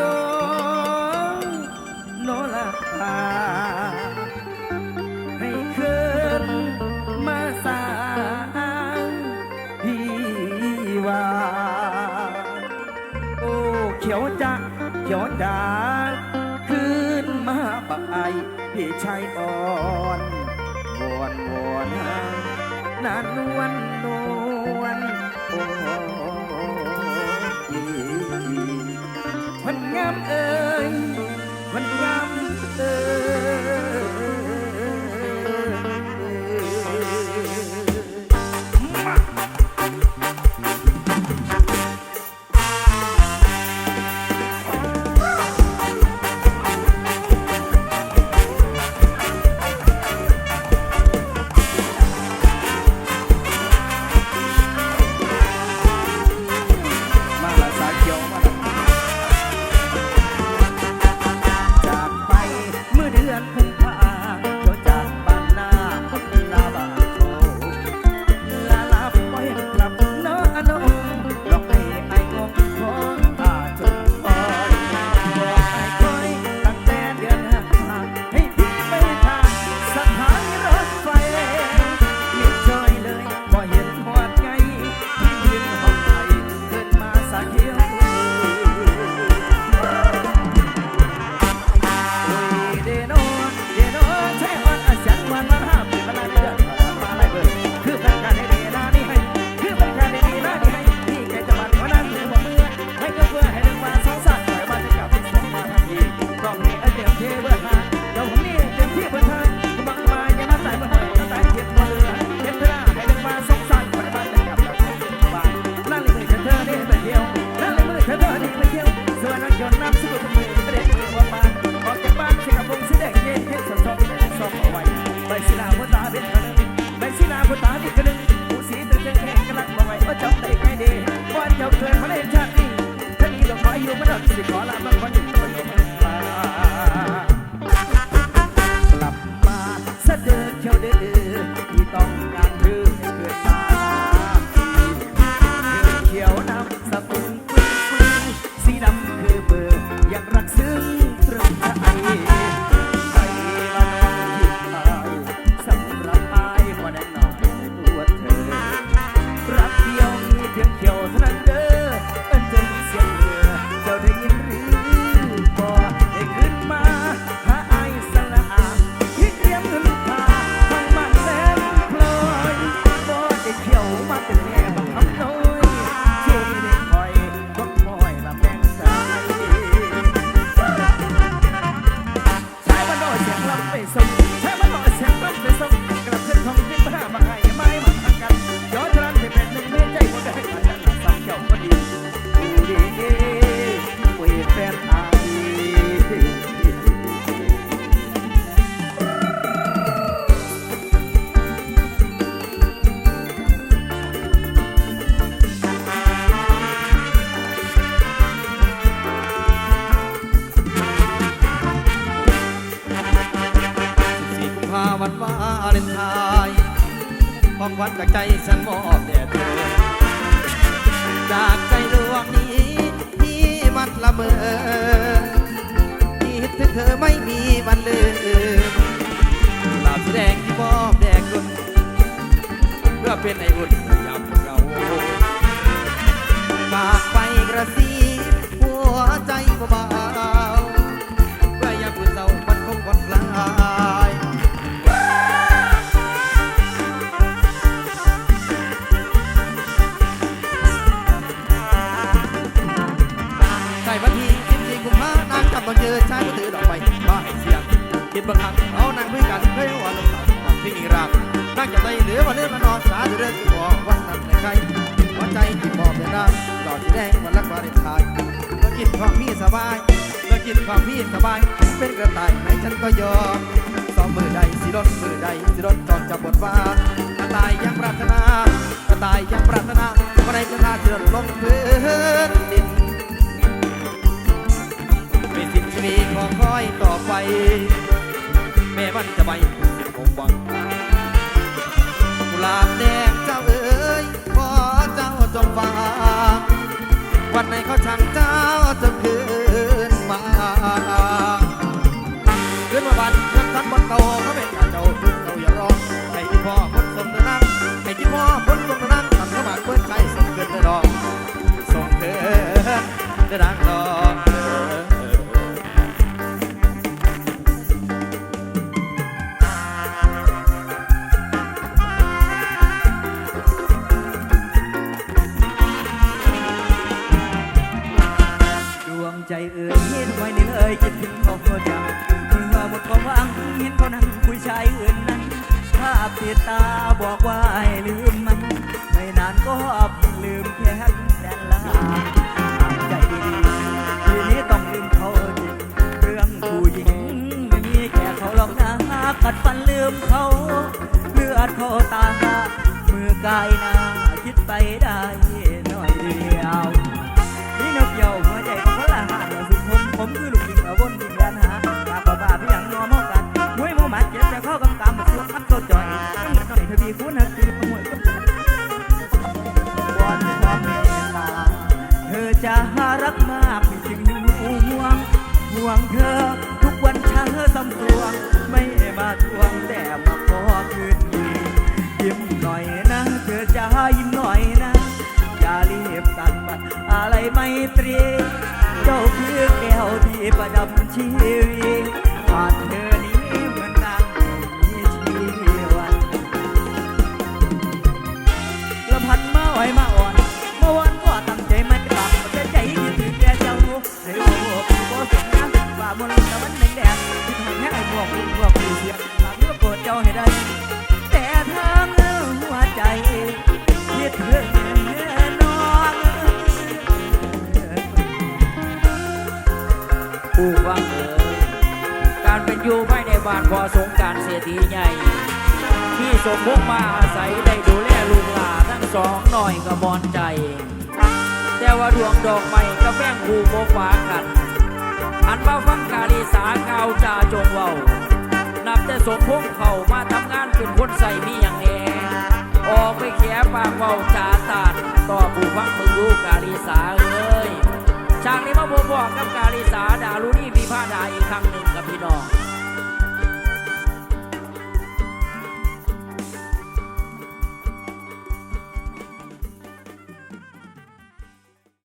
น้อนอลาพาให้คืนมาสางพี่ว่าโอ้เขียวจ้าเขียวจ้าคืนมาปักไอพี่ชายอ่อนวอนวอนนานวันนวลโอ งามเอ่ยมันงามเอ่ยียงเขียวเท่านั้นเด้อนจนเสียเรือเจ้าได้ยินหรือบ่ได้ขึ้นมาหาไอายสละอาคิเตรียมเงินพาทางบ้านแสนพลอยบ่ได้เขียวมาเป็น วัญจากใจฉันมอบแด่เธอ จากใจดวงนี้ที่มันละเมอที่ถึงเธอไม่มีวันลืมลาบแสดงที่มอบแด่คุณเพื่อเป็นไอ้บุญ ก็ถือดอกไปบ้าเสียงคิดบังคับเอานั่งคุยกันเคยหัวลงสาวกับพี่รักนั่งจับใจเหลือวันเลื่อนมานอนสาธุเรื่องที่บอกวันนั้นในใครหัวใจที่บอกเป็นได้งหลอดที่แดงวันรักวาเลนไทน์เลิกกินความพี่สบายเลิกกินความพี่สบาย เป็นกระต่ายไหนฉันก็ยอมสองมือใดสิรถมือใดสิรถก่อนจะบทว่ากระต่ายยังปรารถนากระต่ายยังปรารถนาวันใดจะพาเธอลงพื้น อยต่อไป แม่บ้านจะไปสิบหวังกุหลาบแดงเจ้าเอ๋ยขอเจ้าจงฟังวันไหนเขาช่างเจ้าจะ ตาบอกว่าให้ลืมมัน ไม่นานก็ลืมแค่แดนลาใจดีทีนี้ต้องลืมเขาจริงเรื่องผู้หญิงไม่มีแค่เขาหรอกนะกัดฟันลืมเขา เลือดเขาตามือกายหนาคิดไปได้ ห่วงเธอ ทุกวันเช้าสำตวงไม่มาทวงแต่มาขอคืนดียิ้มหน่อยนะ เธอจะยิ้มหน่อยนะ อย่ารีบตัดบัตรอะไรไม่ตรี เจ้าคือแก้วที่ประดับชีวิตผ่านเธอ ผู้ฟังเอ๋ยการเป็นอยู่ภายในบ้านพอสงการเศรษฐีใหญ่ ที่สมมุกมาอาศัยได้ดูแลลูกหลานทั้งสองหน่อยก็มอนใจ แต่ว่าดวงดอกไม้ก็แบ่งหูโมฟ้ากันหันมาฟังกาลีสาเกาวจาจงเว้านับแต่สมพงเขามาทำงานเป็นคนใส่มีอย่างแน่ออกไปแขปากเว้าจาตาดต่อผู้ฟังมึงดูกาลีสา